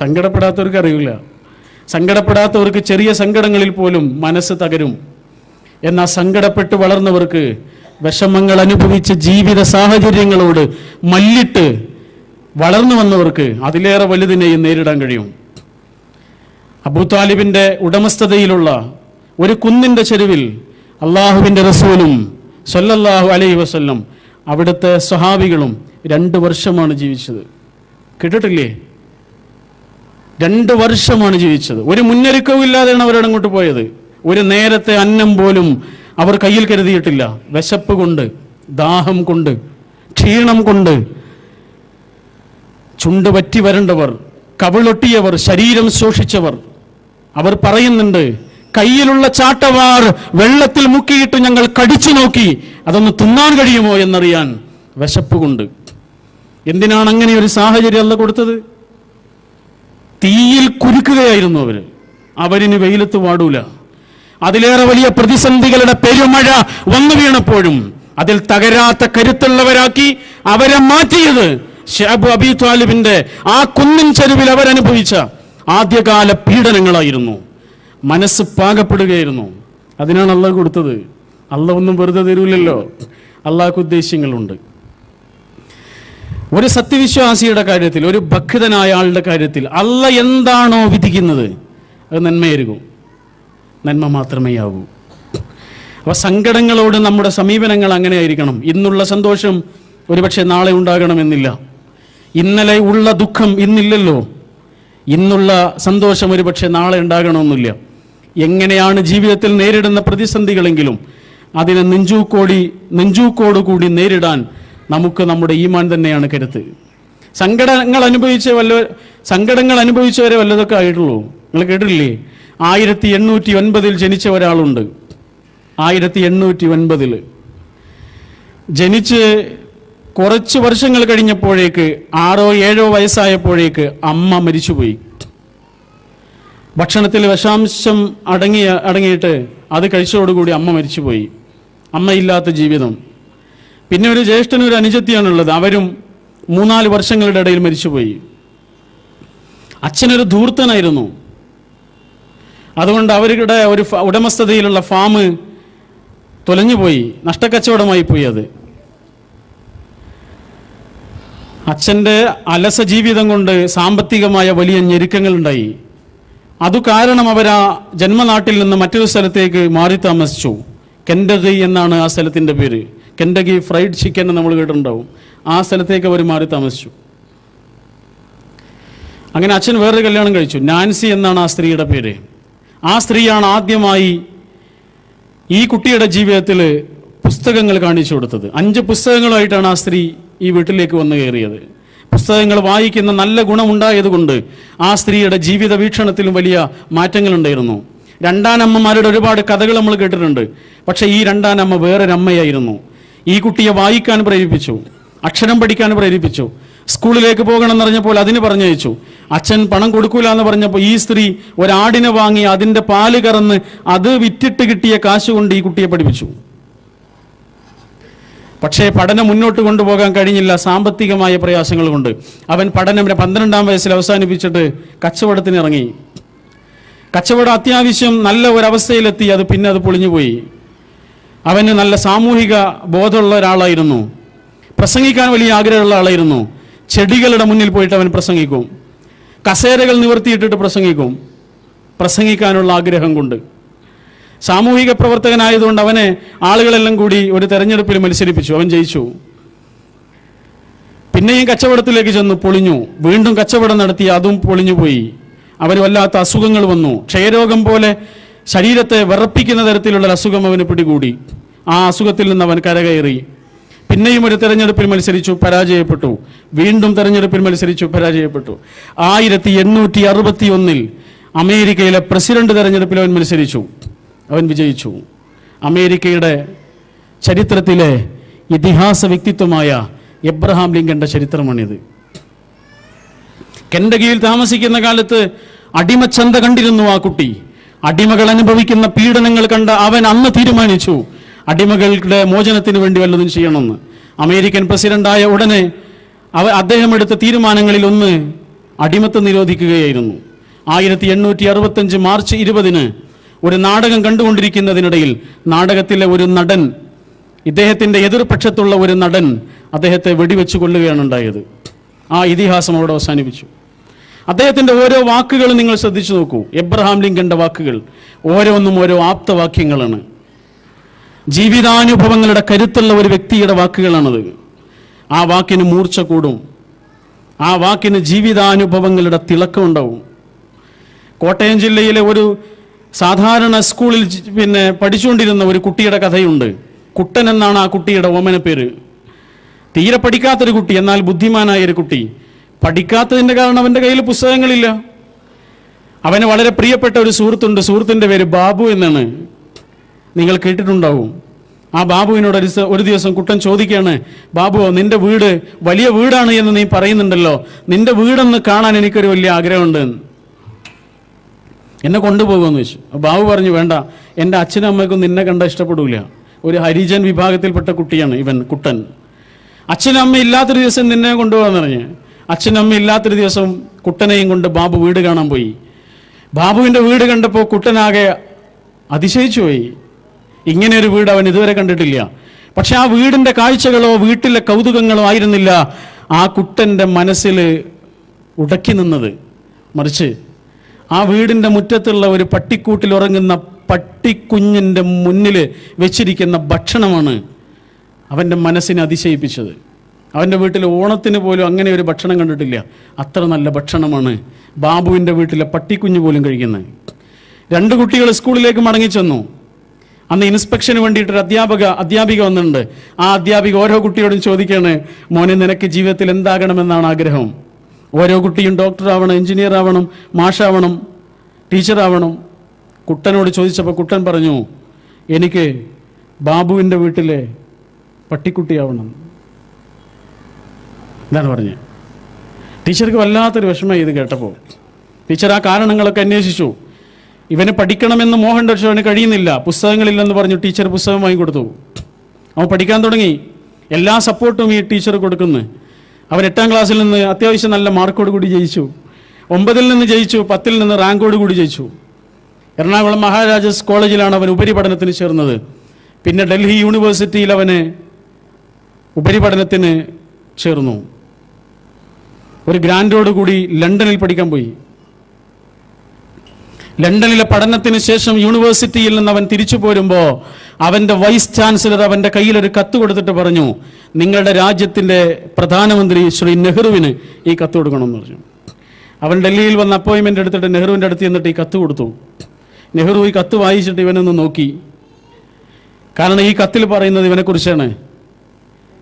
സങ്കടപ്പെടാത്തവർക്ക് അറിയില്ല. സങ്കടപ്പെടാത്തവർക്ക് ചെറിയ സങ്കടങ്ങളിൽ പോലും മനസ്സ് തകരും. എന്നാൽ സങ്കടപ്പെട്ട് വളർന്നവർക്ക് വിഷമങ്ങൾ അനുഭവിച്ച ജീവിത സാഹചര്യങ്ങളോട് മല്ലിട്ട് വളർന്നു വന്നവർക്ക് അതിലേറെ വലുതിനെയും നേരിടാൻ കഴിയും. അബൂതാലിബിന്റെ ഉടമസ്ഥതയിലുള്ള ഒരു കുന്നിന്റെ ചെരുവിൽ അള്ളാഹുവിന്റെ റസൂലും സൊല്ലല്ലാഹു അലൈഹി വസ്ല്ലം അവിടുത്തെ സ്വഹാബികളും രണ്ട് വർഷമാണ് ജീവിച്ചത്. കേട്ടിട്ടില്ലേ? രണ്ട് വർഷമാണ് ജീവിച്ചത്. ഒരു മുന്നൊരുക്കവും ഇല്ലാതെയാണ് അവരുടെ അങ്ങോട്ട് പോയത്. ഒരു നേരത്തെ അന്നം പോലും അവർ കയ്യിൽ കരുതിയിട്ടില്ല. വിശപ്പ് കൊണ്ട് ദാഹം കൊണ്ട് ക്ഷീണം കൊണ്ട് ചുണ്ട് പറ്റി വരണ്ടവർ കവിളൊട്ടിയവർ ശരീരം ശോഷിച്ചവർ അവർ പറയുന്നുണ്ട് കയ്യിലുള്ള ചാട്ടവാർ വെള്ളത്തിൽ മുക്കിയിട്ട് ഞങ്ങൾ കടിച്ചു നോക്കി. അതൊന്ന് തിന്നാൻ കഴിയുമോ? എന്നറിയാൻ വിശപ്പ് കൊണ്ട്. എന്തിനാണ് അങ്ങനെ ഒരു സാഹചര്യം അല്ല കൊടുത്തത്? തീയിൽ കുരുക്കുകയായിരുന്നു അവർ. അവരിന് വെയിലത്ത് വാടൂല. അതിലേറെ വലിയ പ്രതിസന്ധികളുടെ പെരുമഴ വന്നു വീണപ്പോഴും അതിൽ തകരാത്ത കരുത്തുള്ളവരാക്കി അവരെ മാറ്റിയത് ഷാബു അബി താലിബിന്റെ ആ കുന്നിൻ ചെരുവിൽ അവരനുഭവിച്ച ആദ്യകാല പീഡനങ്ങളായിരുന്നു. മനസ്സ് പാകപ്പെടുകയായിരുന്നു. അതിനാണ് അള്ളാഹ് കൊടുത്തത്. അള്ള ഒന്നും വെറുതെ തരൂലല്ലോ. അള്ളാഹ്ക്ക് ഉദ്ദേശ്യങ്ങളുണ്ട്. ഒരു സത്യവിശ്വാസിയുടെ കാര്യത്തിൽ ഒരു ഭക്തനായ ആളുടെ കാര്യത്തിൽ അല്ല എന്താണോ വിധിക്കുന്നത് അത് നന്മയായിരിക്കും നന്മ മാത്രമേ ആകൂ. അപ്പൊ സങ്കടങ്ങളോട് നമ്മുടെ സമീപനങ്ങൾ അങ്ങനെ ആയിരിക്കണം ഇന്നുള്ള സന്തോഷം ഒരുപക്ഷെ നാളെ ഉണ്ടാകണമെന്നില്ല. ഇന്നലെ ഉള്ള ദുഃഖം ഇന്നില്ലല്ലോ. ഇന്നുള്ള സന്തോഷം ഒരുപക്ഷെ നാളെ ഉണ്ടാകണമെന്നില്ല. എങ്ങനെയാണ് ജീവിതത്തിൽ നേരിടുന്ന പ്രതിസന്ധികളെങ്കിലും അതിനെ നെഞ്ചൂക്കോടി നെഞ്ചൂക്കോട് കൂടി നേരിടാൻ നമുക്ക് നമ്മുടെ ഈമാൻ തന്നെയാണ് കരുത്ത്. സങ്കടങ്ങൾ അനുഭവിച്ച വല്ല സങ്കടങ്ങൾ അനുഭവിച്ചവരെ വല്ലതൊക്കെ ആയിട്ടുള്ളൂ. നിങ്ങൾ കേട്ടിട്ടില്ലേ? ആയിരത്തി എണ്ണൂറ്റി ഒൻപതിൽ ജനിച്ച ഒരാളുണ്ട്. ആയിരത്തി എണ്ണൂറ്റി ഒൻപതിൽ ജനിച്ച് കുറച്ച് വർഷങ്ങൾ കഴിഞ്ഞപ്പോഴേക്ക് ആറോ ഏഴോ വയസ്സായപ്പോഴേക്ക് അമ്മ മരിച്ചുപോയി. ഭക്ഷണത്തിൽ വിഷാംശം അടങ്ങിയ അടങ്ങിയിട്ട് അത് കഴിച്ചതോടുകൂടി അമ്മ മരിച്ചുപോയി. അമ്മയില്ലാത്ത ജീവിതം. പിന്നെ ഒരു ജ്യേഷ്ഠനും ഒരു അനുജത്തിയാണുള്ളത്. അവരും മൂന്നാൽ വർഷങ്ങളുടെ ഇടയിൽ മരിച്ചുപോയി. അച്ഛനൊരു ധൂർത്തനായിരുന്നു. അതുകൊണ്ട് അവരുടെ ഒരു ഉടമസ്ഥതയിലുള്ള ഫാം തൊലഞ്ഞുപോയി. നഷ്ടക്കച്ചവടമായി പോയി അത്. അച്ഛന്റെ അലസ ജീവിതം കൊണ്ട് സാമ്പത്തികമായ വലിയ ഞെരുക്കങ്ങളുണ്ടായി. അതു കാരണം അവർ ആ ജന്മനാട്ടിൽ നിന്ന് മറ്റൊരു സ്ഥലത്തേക്ക് മാറി താമസിച്ചു. കെൻഡറി എന്നാണ് ആ സ്ഥലത്തിന്റെ പേര്. കെൻഡഗി ഫ്രൈഡ് ചിക്കൻ നമ്മൾ കേട്ടിട്ടുണ്ടാവും. ആ സ്ഥലത്തേക്ക് അവർ മാറി താമസിച്ചു. അങ്ങനെ അച്ഛൻ വേറൊരു കല്യാണം കഴിച്ചു. നാൻസി എന്നാണ് ആ സ്ത്രീയുടെ പേര്. ആ സ്ത്രീയാണ് ആദ്യമായി ഈ കുട്ടിയുടെ ജീവിതത്തിൽ പുസ്തകങ്ങൾ കാണിച്ചു കൊടുത്തത്. അഞ്ച് പുസ്തകങ്ങളുമായിട്ടാണ് ആ സ്ത്രീ ഈ വീട്ടിലേക്ക് വന്നു കയറിയത്. പുസ്തകങ്ങൾ വായിക്കുന്ന നല്ല ഗുണമുണ്ടായതുകൊണ്ട് ആ സ്ത്രീയുടെ ജീവിത വീക്ഷണത്തിലും വലിയ മാറ്റങ്ങളുണ്ടായിരുന്നു. രണ്ടാനമ്മമാരുടെ ഒരുപാട് കഥകൾ നമ്മൾ കേട്ടിട്ടുണ്ട്. പക്ഷേ ഈ രണ്ടാനമ്മ വേറൊരമ്മയായിരുന്നു. ഈ കുട്ടിയെ വായിക്കാൻ പ്രേരിപ്പിച്ചു അക്ഷരം പഠിക്കാൻ പ്രേരിപ്പിച്ചു സ്കൂളിലേക്ക് പോകണം എന്ന് പറഞ്ഞപ്പോൾ അതിന് പറഞ്ഞയച്ചു. അച്ഛൻ പണം കൊടുക്കൂല എന്ന് പറഞ്ഞപ്പോൾ ഈ സ്ത്രീ ഒരാടിനെ വാങ്ങി അതിന്റെ പാൽ കറന്ന് അത് വിറ്റിട്ട് കിട്ടിയ കാശ് കൊണ്ട് ഈ കുട്ടിയെ പഠിപ്പിച്ചു. പക്ഷേ പഠനം മുന്നോട്ട് കൊണ്ടുപോകാൻ കഴിഞ്ഞില്ല സാമ്പത്തികമായ പ്രയാസങ്ങൾ കൊണ്ട്. അവൻ പഠനം പന്ത്രണ്ടാം വയസ്സിൽ അവസാനിപ്പിച്ചിട്ട് കച്ചവടത്തിന് ഇറങ്ങി കച്ചവടം അത്യാവശ്യം നല്ല ഒരവസ്ഥയിലെത്തി അത് പിന്നെ അത് പൊളിഞ്ഞുപോയി. അവന് നല്ല സാമൂഹിക ബോധമുള്ള ഒരാളായിരുന്നു. പ്രസംഗിക്കാൻ വലിയ ആഗ്രഹമുള്ള ആളായിരുന്നു. ചെടികളുടെ മുന്നിൽ പോയിട്ട് അവൻ പ്രസംഗിക്കും. കസേരകൾ നിവർത്തിയിട്ടിട്ട് പ്രസംഗിക്കും. പ്രസംഗിക്കാനുള്ള ആഗ്രഹം കൊണ്ട്. സാമൂഹിക പ്രവർത്തകനായതുകൊണ്ട് അവനെ ആളുകളെല്ലാം കൂടി ഒരു തെരഞ്ഞെടുപ്പിൽ മത്സരിപ്പിച്ചു. അവൻ ജയിച്ചു. പിന്നെയും കച്ചവടത്തിലേക്ക് ചെന്നു പൊളിഞ്ഞു. വീണ്ടും കച്ചവടം നടത്തി അതും പൊളിഞ്ഞുപോയി. അവന് വല്ലാത്ത അസുഖങ്ങൾ വന്നു. ക്ഷയരോഗം പോലെ ശരീരത്തെ വിറപ്പിക്കുന്ന തരത്തിലുള്ള അസുഖം അവന് പിടികൂടി. ആ അസുഖത്തിൽ നിന്ന് അവൻ കരകയറി. പിന്നെയും ഒരു തെരഞ്ഞെടുപ്പിൽ മത്സരിച്ചു പരാജയപ്പെട്ടു. വീണ്ടും തെരഞ്ഞെടുപ്പിൽ മത്സരിച്ചു പരാജയപ്പെട്ടു. ആയിരത്തി എണ്ണൂറ്റി അറുപത്തി ഒന്നിൽ അമേരിക്കയിലെ പ്രസിഡന്റ് തെരഞ്ഞെടുപ്പിൽ അവൻ മത്സരിച്ചു. അവൻ വിജയിച്ചു. അമേരിക്കയുടെ ചരിത്രത്തിലെ ഇതിഹാസ വ്യക്തിത്വമായ എബ്രഹാം ലിങ്കന്റെ ചരിത്രമാണിത്. കെൻഡഗിയിൽ താമസിക്കുന്ന കാലത്ത് അടിമച്ചന്ത കണ്ടിരുന്നു ആ കുട്ടി. അടിമകൾ അനുഭവിക്കുന്ന പീഡനങ്ങൾ കണ്ട അവൻ അന്ന് തീരുമാനിച്ചു. അടിമകളുടെ മോചനത്തിന് വേണ്ടി വല്ലതും ചെയ്യണമെന്ന്. അമേരിക്കൻ പ്രസിഡന്റായ ഉടനെ അവ അദ്ദേഹം എടുത്ത തീരുമാനങ്ങളിൽ ഒന്ന് അടിമത്തം നിരോധിക്കുകയായിരുന്നു. ആയിരത്തി എണ്ണൂറ്റി അറുപത്തഞ്ച് മാർച്ച് ഇരുപതിന് ഒരു നാടകം കണ്ടുകൊണ്ടിരിക്കുന്നതിനിടയിൽ നാടകത്തിലെ ഒരു നടൻ ഇദ്ദേഹത്തിന്റെ എതിർപക്ഷത്തുള്ള ഒരു നടൻ അദ്ദേഹത്തെ വെടിവെച്ചു കൊല്ലുകയാണ് ഉണ്ടായത്. ആ ഇതിഹാസം അവിടെ അവസാനിപ്പിച്ചു. അദ്ദേഹത്തിന്റെ ഓരോ വാക്കുകളും നിങ്ങൾ ശ്രദ്ധിച്ചു നോക്കൂ. എബ്രഹാം ലിങ്കന്റെ വാക്കുകൾ ഓരോന്നും ഓരോ ആപ്തവാക്യങ്ങളാണ്. ജീവിതാനുഭവങ്ങളുടെ കരുത്തുള്ള ഒരു വ്യക്തിയുടെ വാക്കുകളാണത്. ആ വാക്കിന് മൂർച്ച കൂടും. ആ വാക്കിന് ജീവിതാനുഭവങ്ങളുടെ തിളക്കം ഉണ്ടാവും. കോട്ടയം ജില്ലയിലെ ഒരു സാധാരണ സ്കൂളിൽ പിന്നെ പഠിച്ചുകൊണ്ടിരുന്ന ഒരു കുട്ടിയുടെ കഥയുണ്ട്. കുട്ടൻ എന്നാണ് ആ കുട്ടിയുടെ ഓമന പേര് തീരെ പഠിക്കാത്തൊരു കുട്ടി എന്നാൽ ബുദ്ധിമാനായ ഒരു കുട്ടി. പഠിക്കാത്തതിന്റെ കാരണം അവന്റെ കയ്യിൽ പുസ്തകങ്ങളില്ല. അവന് വളരെ പ്രിയപ്പെട്ട ഒരു സുഹൃത്തുണ്ട്. സുഹൃത്തിന്റെ പേര് ബാബു എന്നാണ്. നിങ്ങൾ കേട്ടിട്ടുണ്ടാവും. ആ ബാബുവിനോട് ഒരു ഒരു ദിവസം കുട്ടൻ ചോദിക്കുകയാണ് ബാബു നിന്റെ വീട് വലിയ വീടാണ് എന്ന് നീ പറയുന്നുണ്ടല്ലോ. നിന്റെ വീടെന്ന് കാണാൻ എനിക്കൊരു വലിയ ആഗ്രഹമുണ്ട്. എന്ന്. കൊണ്ടുപോകുമെന്ന് ചോദിച്ചു. ബാബു പറഞ്ഞു വേണ്ട. എന്റെ അച്ഛനും അമ്മയ്ക്കും നിന്നെ കണ്ട ഇഷ്ടപ്പെടില്ല ഒരു ഹരിജൻ വിഭാഗത്തിൽപ്പെട്ട കുട്ടിയാണ് ഇവൻ കുട്ടൻ. അച്ഛനും അമ്മ ഇല്ലാത്തൊരു ദിവസം നിന്നെ കൊണ്ടുപോകാമെന്ന് പറഞ്ഞ്. അച്ഛനും അമ്മ ഇല്ലാത്തൊരു ദിവസം കുട്ടനെയും കൊണ്ട് ബാബു വീട് കാണാൻ പോയി. ബാബുവിന്റെ വീട് കണ്ടപ്പോൾ കുട്ടനാകെ അതിശയിച്ചു പോയി. ഇങ്ങനെ ഒരു വീട് അവൻ ഇതുവരെ കണ്ടിട്ടില്ല. പക്ഷെ ആ വീടിന്റെ കാഴ്ചകളോ വീട്ടിലെ കൗതുകങ്ങളോ ആയിരുന്നില്ല. ആ കുട്ടന്റെ മനസ്സിൽ ഉടക്കി നിന്നത്. മറിച്ച് ആ വീടിന്റെ മുറ്റത്തുള്ള ഒരു പട്ടിക്കൂട്ടിൽ ഉറങ്ങുന്ന പട്ടിക്കുഞ്ഞിന്റെ മുന്നിൽ വെച്ചിരിക്കുന്ന ഭക്ഷണമാണ് അവന്റെ മനസ്സിനെ അതിശയിപ്പിച്ചത്. അവന്റെ വീട്ടിൽ ഓണത്തിന് പോലും അങ്ങനെ ഒരു ഭക്ഷണം കണ്ടിട്ടില്ല. അത്ര നല്ല ഭക്ഷണമാണ്. ബാബുവിന്റെ വീട്ടിലെ പട്ടിക്കുഞ്ഞു പോലും കഴിക്കുന്നത്. രണ്ട് കുട്ടികൾ സ്കൂളിലേക്ക് മടങ്ങിച്ചെന്നു അന്ന് ഇൻസ്പെക്ഷന് വേണ്ടിയിട്ടൊരു അധ്യാപക അധ്യാപിക വന്നിട്ടുണ്ട്. ആ അധ്യാപിക ഓരോ കുട്ടിയോടും ചോദിക്കുകയാണ് മോനെ നിനക്ക് ജീവിതത്തിൽ എന്താകണമെന്നാണ് ആഗ്രഹം? ഓരോ കുട്ടിയും ഡോക്ടർ ആവണം എഞ്ചിനീയർ ആവണം മാഷാവണം ടീച്ചറാവണം കുട്ടനോട് ചോദിച്ചപ്പോൾ കുട്ടൻ പറഞ്ഞു എനിക്ക് ബാബുവിന്റെ വീട്ടിലെ പട്ടിക്കുട്ടിയാവണം. എന്താണ് പറഞ്ഞത് ടീച്ചർക്ക് വല്ലാത്തൊരു വിഷമം ഇത് കേട്ടപ്പോൾ. ടീച്ചർ ആ കാരണങ്ങളൊക്കെ അന്വേഷിച്ചു. ഇവനെ പഠിക്കണമെന്ന് മോഹൻ പക്ഷേ അവന് കഴിയുന്നില്ല. പുസ്തകങ്ങളില്ലെന്ന് പറഞ്ഞു ടീച്ചർ പുസ്തകം വാങ്ങിക്കൊടുത്തു. അവൻ പഠിക്കാൻ തുടങ്ങി. എല്ലാ സപ്പോർട്ടും ഈ ടീച്ചർ കൊടുക്കുന്നു. അവൻ എട്ടാം ക്ലാസ്സിൽ നിന്ന് അത്യാവശ്യം നല്ല മാർക്കോട് കൂടി ജയിച്ചു. ഒമ്പതിൽ നിന്ന് ജയിച്ചു പത്തിൽ നിന്ന് റാങ്കോട് കൂടി ജയിച്ചു. എറണാകുളം മഹാരാജാസ് കോളേജിലാണ് അവൻ ഉപരിപഠനത്തിന് ചേർന്നത്. പിന്നെ ഡൽഹി യൂണിവേഴ്സിറ്റിയിൽ അവന് ഉപരിപഠനത്തിന് ചേർന്നു. ഒരു ഗ്രാൻഡോട് കൂടി ലണ്ടനിൽ പഠിക്കാൻ പോയി. ലണ്ടനിലെ പഠനത്തിന് ശേഷം യൂണിവേഴ്സിറ്റിയിൽ നിന്ന് അവൻ തിരിച്ചു പോരുമ്പോൾ അവന്റെ വൈസ് ചാൻസലർ അവന്റെ കയ്യിൽ ഒരു കത്ത് കൊടുത്തിട്ട് പറഞ്ഞു നിങ്ങളുടെ രാജ്യത്തിന്റെ പ്രധാനമന്ത്രി ശ്രീ നെഹ്റുവിന് ഈ കത്ത് കൊടുക്കണമെന്ന് പറഞ്ഞു. അവൻ ഡൽഹിയിൽ വന്ന് അപ്പോയിൻമെന്റ് എടുത്തിട്ട് നെഹ്റുവിന്റെ അടുത്ത് ചെന്നിട്ട് ഈ കത്ത് കൊടുത്തു. നെഹ്റു ഈ കത്ത് വായിച്ചിട്ട് ഇവനൊന്ന് നോക്കി. കാരണം ഈ കത്തിൽ പറയുന്നത് ഇവനെക്കുറിച്ചാണ്.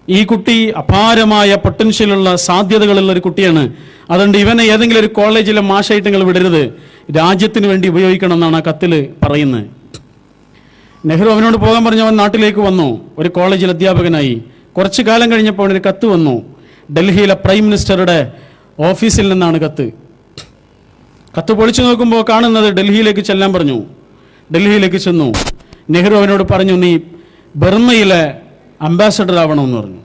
ഈ കുട്ടി അപാരമായ പൊട്ടൻഷ്യലുള്ള സാധ്യതകളുള്ള ഒരു കുട്ടിയാണ്. അതുകൊണ്ട് ഇവനെ ഏതെങ്കിലും ഒരു കോളേജിലെ മാഷായിട്ട് നിങ്ങൾ വിടരുത്. രാജ്യത്തിന് വേണ്ടി ഉപയോഗിക്കണം എന്നാണ് ആ കത്തിൽ പറയുന്നത്. നെഹ്റു അവനോട് പോകാൻ പറഞ്ഞു അവൻ നാട്ടിലേക്ക് വന്നു. ഒരു കോളേജിൽ അധ്യാപകനായി. കുറച്ചു കാലം കഴിഞ്ഞപ്പോൾ അവനൊരു കത്ത് വന്നു. ഡൽഹിയിലെ പ്രൈം മിനിസ്റ്ററുടെ ഓഫീസിൽ നിന്നാണ് കത്ത്. കത്ത് പൊളിച്ചു നോക്കുമ്പോൾ കാണുന്നത് ഡൽഹിയിലേക്ക് ചെല്ലാൻ പറഞ്ഞു. ഡൽഹിയിലേക്ക് ചെന്നു. നെഹ്റു അവനോട് പറഞ്ഞു നീ ബർമ്മയിലെ അംബാസഡർ ആവണമെന്ന് പറഞ്ഞു.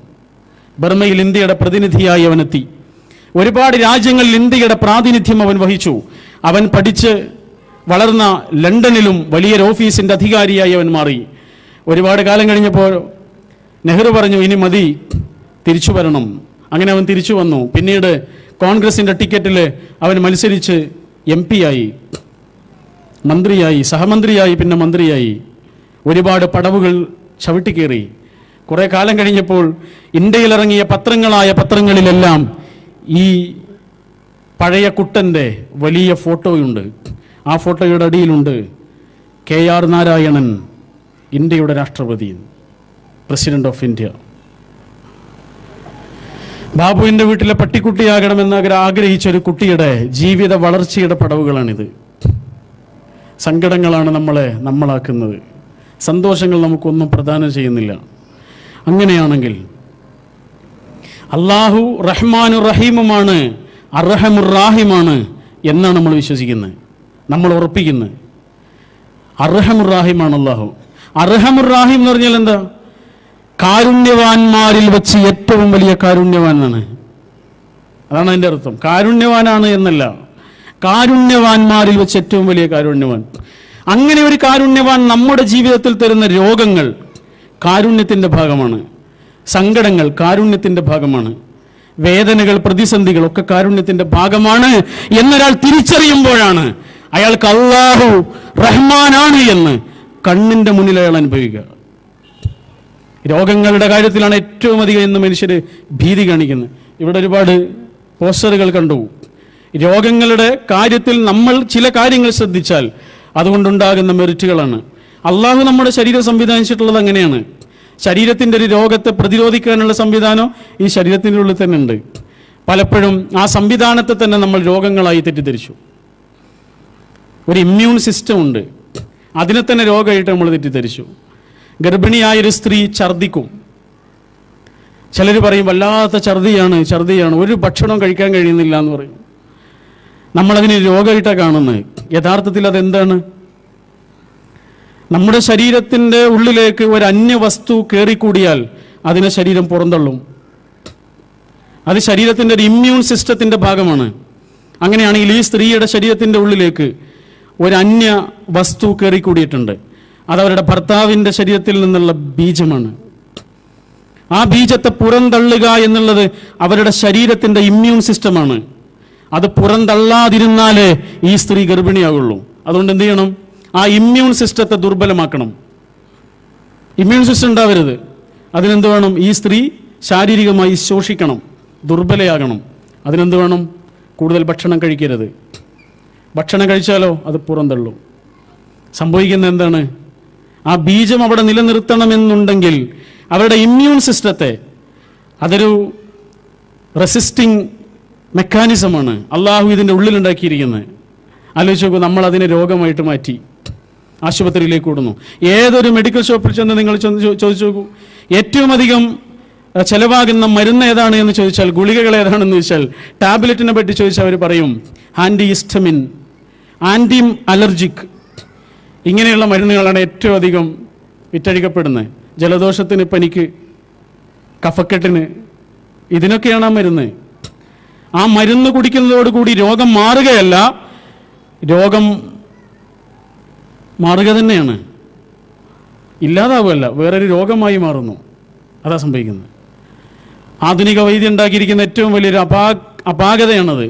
ബർമ്മയിൽ ഇന്ത്യയുടെ പ്രതിനിധിയായി അവനെത്തി ഒരുപാട് രാജ്യങ്ങളിൽ ഇന്ത്യയുടെ പ്രാതിനിധ്യം അവൻ വഹിച്ചു. അവൻ പഠിച്ച് വളർന്ന ലണ്ടനിലും വലിയൊരു ഓഫീസിന്റെ അധികാരിയായി അവൻ മാറി. ഒരുപാട് കാലം കഴിഞ്ഞപ്പോൾ നെഹ്റു പറഞ്ഞു ഇനി മതി തിരിച്ചു വരണം. അങ്ങനെ അവൻ തിരിച്ചു വന്നു. പിന്നീട് കോൺഗ്രസിന്റെ ടിക്കറ്റിൽ അവൻ മത്സരിച്ച് എം ആയി. മന്ത്രിയായി സഹമന്ത്രിയായി പിന്നെ മന്ത്രിയായി. ഒരുപാട് പടവുകൾ ചവിട്ടിക്കേറി. കുറേ കാലം കഴിഞ്ഞപ്പോൾ ഇന്ത്യയിലിറങ്ങിയ പത്രങ്ങളായ പത്രങ്ങളിലെല്ലാം ഈ പഴയ കുട്ടന്റെ വലിയ ഫോട്ടോയുണ്ട്. ആ ഫോട്ടോയുടെ അടിയിലുണ്ട് കെ ആർ നാരായണൻ ഇന്ത്യയുടെ രാഷ്ട്രപതി പ്രസിഡന്റ് ഓഫ് ഇന്ത്യ. ബാബുവിന്റെ വീട്ടിലെ പട്ടിക്കുട്ടിയാകണമെന്ന് ആഗ്രഹിച്ച ഒരു കുട്ടിയുടെ ജീവിത വളർച്ചയുടെ പടവുകളാണിത്. സങ്കടങ്ങളാണ് നമ്മളെ നമ്മളാക്കുന്നത്. സന്തോഷങ്ങൾ നമുക്കൊന്നും പ്രദാനം ചെയ്യുന്നില്ല. അങ്ങനെയാണെങ്കിൽ അള്ളാഹു റഹ്മാനു റഹീമുമാണ് അർഹമുർ റാഹിമാണ് എന്നാണ് നമ്മൾ വിശ്വസിക്കുന്നത്. നമ്മൾ ഉറപ്പിക്കുന്നത്. അർഹമുർ റാഹിമാണ് അള്ളാഹു അർഹമുർ റാഹിം എന്ന് പറഞ്ഞാൽ എന്താ? കാരുണ്യവാന്മാരിൽ വെച്ച് ഏറ്റവും വലിയ കാരുണ്യവാനാണ്. അതാണ് അതിന്റെ അർത്ഥം. കാരുണ്യവാനാണ് എന്നല്ല. കാരുണ്യവാന്മാരിൽ വെച്ച് ഏറ്റവും വലിയ കാരുണ്യവാൻ. അങ്ങനെ ഒരു കാരുണ്യവാൻ നമ്മുടെ ജീവിതത്തിൽ തരുന്ന രോഗങ്ങൾ കാരുണ്യത്തിന്റെ ഭാഗമാണ്. സങ്കടങ്ങൾ കാരുണ്യത്തിന്റെ ഭാഗമാണ്. വേദനകൾ പ്രതിസന്ധികൾ ഒക്കെ കാരുണ്യത്തിന്റെ ഭാഗമാണ് എന്നൊരാൾ തിരിച്ചറിയുമ്പോഴാണ് അയാൾക്ക് അള്ളാഹു റഹ്മാനാണ് എന്ന് കണ്ണിന്റെ മുന്നിൽ അയാൾ അനുഭവിക്കുക. രോഗങ്ങളുടെ കാര്യത്തിലാണ് ഏറ്റവും അധികം ഇന്ന് മനുഷ്യർ ഭീതി കാണിക്കുന്നത്. ഇവിടെ ഒരുപാട് പോസ്റ്ററുകൾ കണ്ടു. രോഗങ്ങളുടെ കാര്യത്തിൽ നമ്മൾ ചില കാര്യങ്ങൾ ശ്രദ്ധിച്ചാൽ അതുകൊണ്ടുണ്ടാകുന്ന മെറിറ്റുകളാണ്. അള്ളാഹു നമ്മുടെ ശരീരം സംവിധാനിച്ചിട്ടുള്ളത് അങ്ങനെയാണ്. ശരീരത്തിന്റെ ഒരു രോഗത്തെ പ്രതിരോധിക്കാനുള്ള സംവിധാനം ഈ ശരീരത്തിന്റെ ഉള്ളിൽ തന്നെ ഉണ്ട്. പലപ്പോഴും ആ സംവിധാനത്തെ തന്നെ നമ്മൾ രോഗങ്ങളായി തെറ്റിദ്ധരിച്ചു. ഒരു ഇമ്മ്യൂൺ സിസ്റ്റം ഉണ്ട്. അതിനെ തന്നെ രോഗമായിട്ട് നമ്മൾ തെറ്റിദ്ധരിച്ചു. ഗർഭിണിയായൊരു സ്ത്രീ ഛർദിക്കും ചിലർ പറയും വല്ലാത്ത ഛർദിയാണ് ഛർദിയാണ് ഒരു ഭക്ഷണം കഴിക്കാൻ കഴിയുന്നില്ല എന്ന് പറയും. നമ്മളതിന് രോഗമായിട്ടാണ് കാണുന്നത്. യഥാർത്ഥത്തിൽ അതെന്താണ്? നമ്മുടെ ശരീരത്തിന്റെ ഉള്ളിലേക്ക് ഒരു അന്യ വസ്തു കയറിക്കൂടിയാൽ അതിനെ ശരീരം പുറന്തള്ളും. അത് ശരീരത്തിന്റെ ഒരു ഇമ്മ്യൂൺ സിസ്റ്റത്തിന്റെ ഭാഗമാണ്. അങ്ങനെയാണെങ്കിൽ ഈ സ്ത്രീയുടെ ശരീരത്തിന്റെ ഉള്ളിലേക്ക് ഒരു അന്യ വസ്തു കയറിക്കൂടിയിട്ടുണ്ട് അത് അവരുടെ ഭർത്താവിന്റെ ശരീരത്തിൽ നിന്നുള്ള ബീജമാണ്. ആ ബീജത്തെ പുറന്തള്ളുക എന്നുള്ളത് അവരുടെ ശരീരത്തിന്റെ ഇമ്മ്യൂൺ സിസ്റ്റമാണ് അത് പുറന്തള്ളാതിരുന്നാലേ ഈ സ്ത്രീ ഗർഭിണിയാകുള്ളൂ. അതുകൊണ്ട് എന്ത് ചെയ്യണം? ഇമ്മ്യൂൺ സിസ്റ്റത്തെ ദുർബലമാക്കണം. ഇമ്മ്യൂൺ സിസ്റ്റം ഉണ്ടാവരുത്. അതിനെന്ത് വേണം? ഈ സ്ത്രീ ശാരീരികമായി ശോഷിക്കണം ദുർബലയാകണം. അതിനെന്ത് വേണം? കൂടുതൽ ഭക്ഷണം കഴിക്കരുത്. ഭക്ഷണം കഴിച്ചാലോ അത് പുറന്തള്ളും. സംഭവിക്കുന്ന എന്താണ്? ആ ബീജം അവിടെ നിലനിർത്തണമെന്നുണ്ടെങ്കിൽ അവരുടെ ഇമ്മ്യൂൺ സിസ്റ്റത്തെ അതൊരു റെസിസ്റ്റിംഗ് മെക്കാനിസമാണ് അള്ളാഹു ഇതിന്റെ ഉള്ളിലുണ്ടാക്കിയിരിക്കുന്നത്. ആലോചിച്ച് നോക്കൂ നമ്മളതിനെ രോഗമായിട്ട് മാറ്റി. ആശുപത്രിയിലേക്ക് ഓടുന്നു. ഏതൊരു മെഡിക്കൽ ഷോപ്പിൽ ചെന്ന് നിങ്ങൾ ചോദിച്ചു നോക്കൂ. ഏറ്റവും അധികം ചിലവാകുന്ന മരുന്ന് ഏതാണ് എന്ന് ചോദിച്ചാൽ ഗുളികകൾ ഏതാണെന്ന് ചോദിച്ചാൽ ടാബ്ലറ്റിനെ പറ്റി ചോദിച്ചാൽ അവർ പറയും ആന്റി ഇസ്റ്റമിൻ ആന്റി അലർജിക് ഇങ്ങനെയുള്ള മരുന്നുകളാണ് ഏറ്റവും അധികം വിറ്റഴിക്കപ്പെടുന്നത്. ജലദോഷത്തിന് പനിക്ക് കഫക്കെട്ടിന് ഇതിനൊക്കെയാണ് ആ മരുന്ന്. ആ മരുന്ന് കുടിക്കുന്നതോടുകൂടി രോഗം മാറുകയല്ല രോഗം മാറുക തന്നെയാണ്. ഇല്ലാതാവുകയല്ല വേറൊരു രോഗമായി മാറുന്നു. അതാ സംഭവിക്കുന്നത്. ആധുനിക വൈദ്യം ഉണ്ടാക്കിയിരിക്കുന്ന ഏറ്റവും വലിയൊരു അപാ അപാകതയാണത്.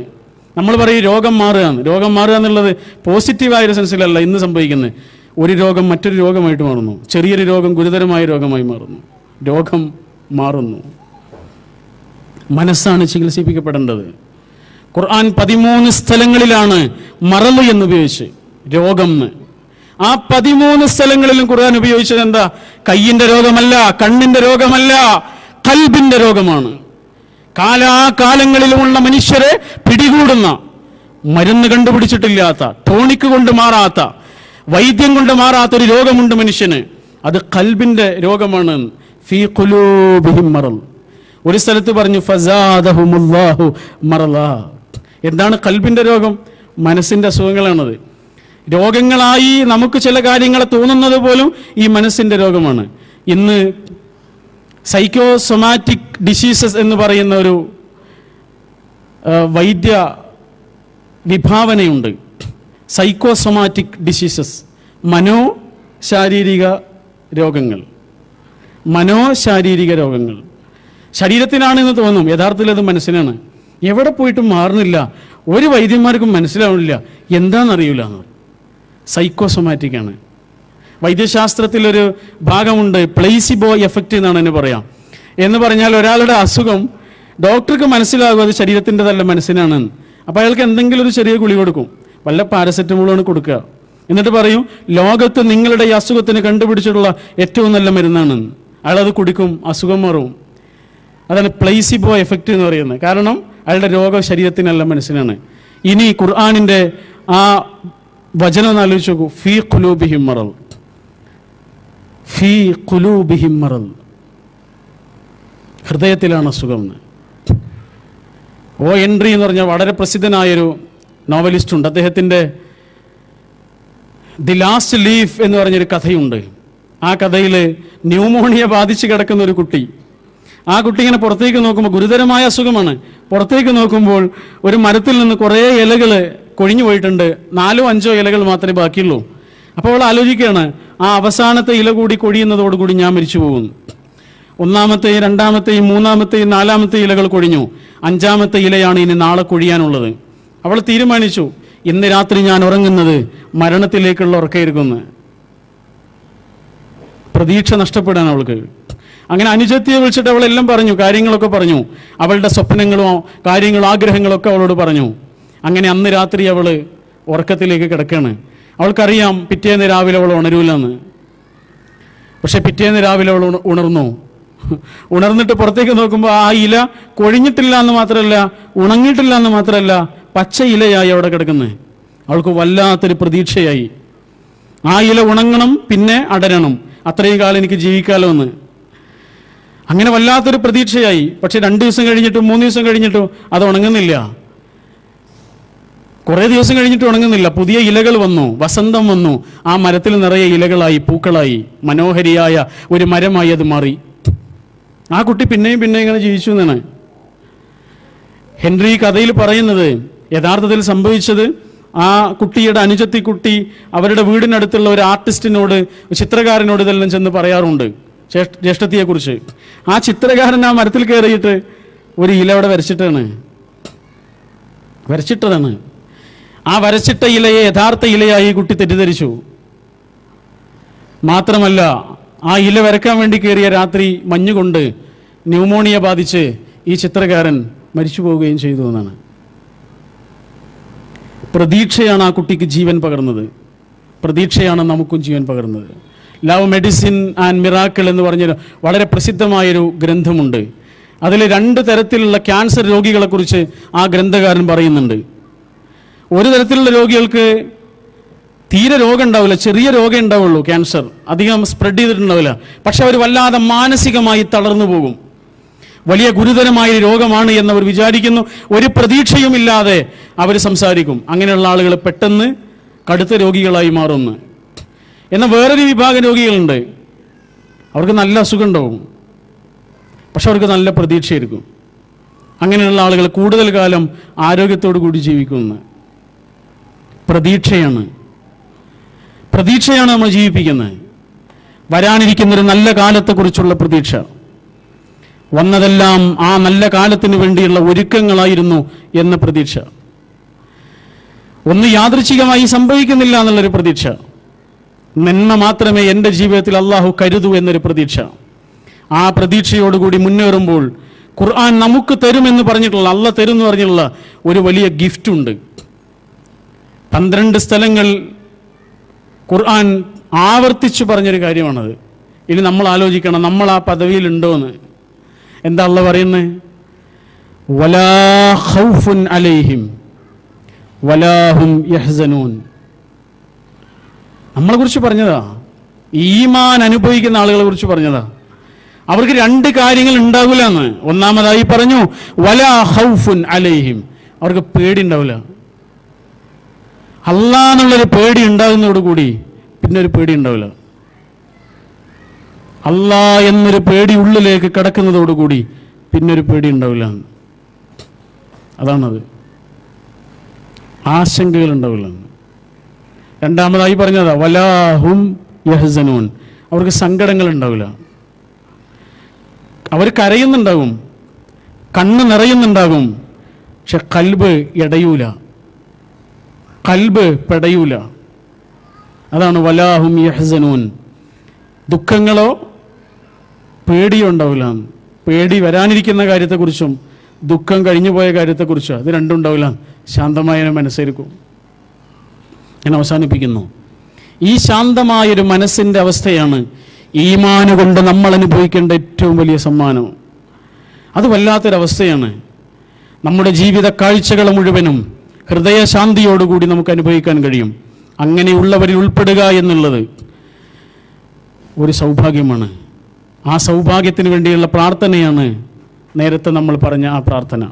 നമ്മൾ പറയും രോഗം മാറുകയാണ്. രോഗം മാറുക എന്നുള്ളത് പോസിറ്റീവായ ഒരു സെൻസിലല്ല ഇന്ന് സംഭവിക്കുന്നത്. ഒരു രോഗം മറ്റൊരു രോഗമായിട്ട് മാറുന്നു. ചെറിയൊരു രോഗം ഗുരുതരമായ രോഗമായി മാറുന്നു. രോഗം മാറുന്നു. മനസ്സാണ് ചികിത്സിപ്പിക്കപ്പെടേണ്ടത്. ഖുർആൻ പതിമൂന്ന് സ്ഥലങ്ങളിലാണ് മറന്നു എന്ന് ഉപയോഗിച്ച് രോഗം ആ പതിമൂന്ന് സ്ഥലങ്ങളിലും ഖുർആൻ ഉപയോഗിച്ചത് എന്താ? കയ്യിന്റെ രോഗമല്ല കണ്ണിന്റെ രോഗമല്ല കൽബിന്റെ രോഗമാണ്. കാലാകാലങ്ങളിലുമുള്ള മനുഷ്യരെ പിടികൂടുന്ന മരുന്ന് കണ്ടുപിടിച്ചിട്ടില്ലാത്ത ടോണിക്ക് കൊണ്ട് മാറാത്ത വൈദ്യം കൊണ്ട് മാറാത്ത ഒരു രോഗമുണ്ട് മനുഷ്യന്. അത് കൽബിന്റെ രോഗമാണ്. ഫീ മറൽ. ഒരു സ്ഥലത്ത് പറഞ്ഞു ഫസാദഹുമുല്ലാഹു എന്താണ് കൽബിന്റെ രോഗം? മനസ്സിന്റെ അസുഖങ്ങളാണത്. രോഗങ്ങളായി നമുക്ക് ചില കാര്യങ്ങൾ തോന്നുന്നത് പോലും ഈ മനസ്സിന്റെ രോഗമാണ്. ഇന്ന് സൈക്കോസൊമാറ്റിക് ഡിസീസസ് എന്ന് പറയുന്ന ഒരു വൈദ്യ വിഭാവനയുണ്ട്. സൈക്കോസൊമാറ്റിക് ഡിസീസസ് മനോ ശാരീരിക രോഗങ്ങൾ. മനോശാരീരിക രോഗങ്ങൾ. ശരീരത്തിനാണെന്ന് തോന്നും യഥാർത്ഥത്തിൽ അത് മനസ്സിനാണ്. എവിടെ പോയിട്ടും മാറുന്നില്ല. ഒരു വൈദ്യന്മാർക്കും മനസ്സിലാവുന്നില്ല. എന്താണെന്നറിയില്ല എന്ന്. സൈക്കോസൊമാറ്റിക് ആണ് വൈദ്യശാസ്ത്രത്തിലൊരു ഭാഗമുണ്ട് പ്ലേസിബോ എഫക്റ്റ് എന്നാണ് എന്നെ പറയാം. എന്ന് പറഞ്ഞാൽ ഒരാളുടെ അസുഖം ഡോക്ടർക്ക് മനസ്സിലാകും അത് ശരീരത്തിന്റെതല്ല മനസ്സിനാണ്. അപ്പോൾ അയാൾക്ക് എന്തെങ്കിലും ഒരു ചെറിയ ഗുളി കൊടുക്കും. വല്ല പാരസെറ്റമോളാണ് കൊടുക്കുക. എന്നിട്ട് പറയും ലോകത്ത് നിങ്ങളുടെ ഈ അസുഖത്തിന് കണ്ടുപിടിച്ചിട്ടുള്ള ഏറ്റവും നല്ല മരുന്നാണ്. അയാളത് കുടിക്കും അസുഖം മാറും. അതാണ് പ്ലേസിബോ എഫക്റ്റ് എന്ന് പറയുന്നത്. കാരണം അയാളുടെ രോഗം ശരീരത്തിനല്ല മനസ്സിനാണ്. ഇനി ഖുർആാനിന്റെ ആ വചനം ഒന്ന് ആലോചിച്ച് നോക്കൂ. ഫീ കുലൂബിഹിം മറൽ. ഫീ കുലൂബിഹിം മറൽ. ഹൃദയത്തിലാണ് അസുഖം. ഓ എൻട്രി എന്ന് പറഞ്ഞാൽ വളരെ പ്രസിദ്ധനായൊരു നോവലിസ്റ്റ് ഉണ്ട് അദ്ദേഹത്തിന്റെ ദി ലാസ്റ്റ് ലീഫ് എന്ന് പറഞ്ഞൊരു കഥയുണ്ട്. ആ കഥയിൽ ന്യൂമോണിയ ബാധിച്ച് കിടക്കുന്ന ഒരു കുട്ടി. ആ കുട്ടി ഇങ്ങനെ പുറത്തേക്ക് നോക്കുമ്പോൾ ഗുരുതരമായ അസുഖമാണ്. പുറത്തേക്ക് നോക്കുമ്പോൾ ഒരു മരത്തിൽ നിന്ന് കുറേ ഇലകൾ കൊഴിഞ്ഞു പോയിട്ടുണ്ട്. നാലോ അഞ്ചോ ഇലകൾ മാത്രമേ ബാക്കിയുള്ളൂ. അപ്പോൾ അവൾ ആലോചിക്കുകയാണ് ആ അവസാനത്തെ ഇല കൂടി കൊഴിയുന്നതോടുകൂടി ഞാൻ മരിച്ചു പോകും ഒന്നാമത്തെയും രണ്ടാമത്തെയും മൂന്നാമത്തെയും നാലാമത്തെ ഇലകൾ കൊഴിഞ്ഞു. അഞ്ചാമത്തെ ഇലയാണ് ഇനി നാളെ കൊഴിയാനുള്ളത്. അവൾ തീരുമാനിച്ചു ഇന്ന് രാത്രി ഞാൻ ഉറങ്ങുന്നത് മരണത്തിലേക്കുള്ള ഉറക്കയിരിക്കുന്നു. പ്രതീക്ഷ നഷ്ടപ്പെടാൻ അവൾക്ക്. അങ്ങനെ അനുജത്തിയെ വിളിച്ചിട്ട് അവളെല്ലാം പറഞ്ഞു കാര്യങ്ങളൊക്കെ പറഞ്ഞു. അവളുടെ സ്വപ്നങ്ങളോ കാര്യങ്ങളോ ആഗ്രഹങ്ങളൊക്കെ അവളോട് പറഞ്ഞു. അങ്ങനെ അന്ന് രാത്രി അവൾ ഉറക്കത്തിലേക്ക് കിടക്കുകയാണ് അവൾക്കറിയാം പിറ്റേന്ന് രാവിലെ അവൾ ഉണരൂലെന്ന്. പക്ഷെ പിറ്റേന്ന് രാവിലെ അവൾ ഉണർന്നു? ഉണർന്നിട്ട് പുറത്തേക്ക് നോക്കുമ്പോൾ ആ ഇല കൊഴിഞ്ഞിട്ടില്ല എന്ന് മാത്രമല്ല ഉണങ്ങിയിട്ടില്ല എന്ന് മാത്രമല്ല പച്ച ഇലയായി അവിടെ കിടക്കുന്നത് അവൾക്ക് വല്ലാത്തൊരു പ്രതീക്ഷയായി. ആ ഇല ഉണങ്ങണം പിന്നെ അടരണം. അത്രയും കാലം എനിക്ക് ജീവിക്കാലോ എന്ന് അങ്ങനെ വല്ലാത്തൊരു പ്രതീക്ഷയായി. പക്ഷെ രണ്ട് ദിവസം കഴിഞ്ഞിട്ടും മൂന്ന് ദിവസം കഴിഞ്ഞിട്ടും അത് ഉണങ്ങുന്നില്ല. കുറേ ദിവസം കഴിഞ്ഞിട്ട് ഉണങ്ങുന്നില്ല. പുതിയ ഇലകൾ വന്നു വസന്തം വന്നു. ആ മരത്തിൽ നിറയെ ഇലകളായി പൂക്കളായി. മനോഹരിയായ ഒരു മരമായി അത് മാറി. ആ കുട്ടി പിന്നെയും പിന്നെയും ഇങ്ങനെ ജീവിച്ചു എന്നാണ്. ഹെൻറി കഥയിൽ പറയുന്നത് യഥാർത്ഥത്തിൽ സംഭവിച്ചത് ആ കുട്ടിയുടെ അനുജത്തി കുട്ടി അവരുടെ വീടിനടുത്തുള്ള ഒരു ആർട്ടിസ്റ്റിനോട് ചിത്രകാരനോട് ഇതെല്ലാം ചെന്ന് പറയാറുണ്ട് ജ്യേഷ്ഠ- ജ്യേഷ്ഠത്തിയെക്കുറിച്ച്. ആ ചിത്രകാരൻ ആ മരത്തിൽ കയറിയിട്ട് ഒരു ഇല അവിടെ വരച്ചിട്ടാണ്. വരച്ചിട്ടതാണ്. ആ വരച്ചിട്ട ഇലയെ യഥാർത്ഥ ഇലയായി ഈ കുട്ടി തെറ്റിദ്ധരിച്ചു. മാത്രമല്ല ആ ഇല വരക്കാൻ വേണ്ടി കയറിയ രാത്രി മഞ്ഞുകൊണ്ട് ന്യൂമോണിയ ബാധിച്ച് ഈ ചിത്രകാരൻ മരിച്ചു പോവുകയും ചെയ്തു എന്നാണ്. പ്രതീക്ഷയാണ് ആ കുട്ടിക്ക് ജീവൻ പകർന്നത്. പ്രതീക്ഷയാണ് നമുക്കും ജീവൻ പകർന്നത്. ലവ് മെഡിസിൻ ആൻഡ് മിറാക്കിൾ എന്ന് പറഞ്ഞൊരു വളരെ പ്രസിദ്ധമായൊരു ഗ്രന്ഥമുണ്ട്. അതിൽ രണ്ട് തരത്തിലുള്ള ക്യാൻസർ രോഗികളെക്കുറിച്ച് ആ ഗ്രന്ഥകാരൻ പറയുന്നുണ്ട്. ഒരു തരത്തിലുള്ള രോഗികൾക്ക് തീരെ രോഗം ഉണ്ടാവില്ല ചെറിയ രോഗം ഉണ്ടാവുള്ളൂ ക്യാൻസർ. അധികം സ്പ്രെഡ് ചെയ്തിട്ടുണ്ടാവില്ല. പക്ഷെ അവർ വല്ലാതെ മാനസികമായി തളർന്നു പോകും. വലിയ ഗുരുതരമായ രോഗമാണ് എന്നവർ വിചാരിക്കുന്നു. ഒരു പ്രതീക്ഷയുമില്ലാതെ അവർ സംസാരിക്കും. അങ്ങനെയുള്ള ആളുകൾ പെട്ടെന്ന് കടുത്ത രോഗികളായി മാറുന്നു. എന്നാൽ വേറൊരു വിഭാഗം രോഗികളുണ്ട്. അവർക്ക് നല്ല അസുഖം ഉണ്ടാവും പക്ഷെ അവർക്ക് നല്ല പ്രതീക്ഷയായിരിക്കും അങ്ങനെയുള്ള ആളുകൾ കൂടുതൽ കാലം ആരോഗ്യത്തോടു കൂടി ജീവിക്കുന്നു. പ്രതീക്ഷയാണ്. പ്രതീക്ഷയാണ് നമ്മൾ ജീവിപ്പിക്കുന്നത്. വരാനിരിക്കുന്ന ഒരു നല്ല കാലത്തെക്കുറിച്ചുള്ള പ്രതീക്ഷ. വന്നതെല്ലാം ആ നല്ല കാലത്തിന് വേണ്ടിയുള്ള ഒരുക്കങ്ങളായിരുന്നു എന്ന പ്രതീക്ഷ. ഒന്ന് യാദൃച്ഛികമായി സംഭവിക്കുന്നില്ല എന്നുള്ളൊരു പ്രതീക്ഷ. നന്മ മാത്രമേ എന്റെ ജീവിതത്തിൽ അള്ളാഹു കരുതൂ എന്നൊരു പ്രതീക്ഷ. ആ പ്രതീക്ഷയോടുകൂടി മുന്നേറുമ്പോൾ ഖുർആൻ നമുക്ക് തരുമെന്ന് പറഞ്ഞിട്ടുള്ള അല്ല തരും എന്ന് പറഞ്ഞിട്ടുള്ള ഒരു വലിയ ഗിഫ്റ്റ് ഉണ്ട് പന്ത്രണ്ട് സ്ഥലങ്ങൾ ഖുർആൻ ആവർത്തിച്ചു പറഞ്ഞൊരു കാര്യമാണത്. ഇനി നമ്മൾ ആലോചിക്കണം നമ്മൾ ആ പദവിയിലുണ്ടോ എന്ന് എന്താ അള്ള പറയുന്നത് വലാ ഖൗഫുൻ അലൈഹിം വലാഹും യഹ്സനൂൻ. നമ്മളെ കുറിച്ച് പറഞ്ഞതാ. ഈമാൻ അനുഭവിക്കുന്ന ആളുകളെ കുറിച്ച് പറഞ്ഞതാ. അവർക്ക് രണ്ട് കാര്യങ്ങൾ ഉണ്ടാവില്ല എന്ന്. ഒന്നാമതായി പറഞ്ഞു വലാ ഹൗഫുൻ അലൈഹിം. അവർക്ക് പേടി ഉണ്ടാവില്ല. അല്ലാ എന്നുള്ളൊരു പേടി ഉണ്ടാകുന്നതോടുകൂടി പിന്നെ ഒരു പേടി ഉണ്ടാവില്ല. അല്ലാ എന്നൊരു പേടി ഉള്ളിലേക്ക് കിടക്കുന്നതോടുകൂടി പിന്നെ ഒരു പേടി ഉണ്ടാവില്ല. അതാണത്. ആശങ്കകൾ ഉണ്ടാവില്ല. രണ്ടാമതായി പറഞ്ഞതാ വലാഹും യഹസനൂൻ. അവർക്ക് സങ്കടങ്ങൾ ഉണ്ടാവില്ല. അവർ കരയുന്നുണ്ടാകും. കണ്ണ് നിറയുന്നുണ്ടാകും. പക്ഷെ കൽബ് ഇടയൂല. കൽബ് പെടയൂല. അതാണ് വലാഹും യഹ്സനൂൻ. ദുഃഖങ്ങളോ പേടിയോ ഉണ്ടാവില്ല പേടി വരാനിരിക്കുന്ന കാര്യത്തെക്കുറിച്ചും ദുഃഖം കഴിഞ്ഞു പോയ കാര്യത്തെക്കുറിച്ചും അത് രണ്ടും ഉണ്ടാവില്ല ശാന്തമായ ഒരു മനസ്സായിരിക്കും. ഞാൻ അവസാനിപ്പിക്കുന്നു. ഈ ശാന്തമായൊരു മനസ്സിന്റെ അവസ്ഥയാണ് ഈമാന് കൊണ്ട് നമ്മൾ അനുഭവിക്കേണ്ട ഏറ്റവും വലിയ സമ്മാനം. അത് വല്ലാത്തൊരവസ്ഥയാണ്. നമ്മുടെ ജീവിത കാഴ്ചകൾ മുഴുവനും ഹൃദയശാന്തിയോടുകൂടി നമുക്ക് അനുഭവിക്കാൻ കഴിയും. അങ്ങനെയുള്ളവരിൽ ഉൾപ്പെടുക എന്നുള്ളത് ഒരു സൗഭാഗ്യമാണ്. ആ സൗഭാഗ്യത്തിന് വേണ്ടിയുള്ള പ്രാർത്ഥനയാണ് നേരത്തെ നമ്മൾ പറഞ്ഞ ആ പ്രാർത്ഥന.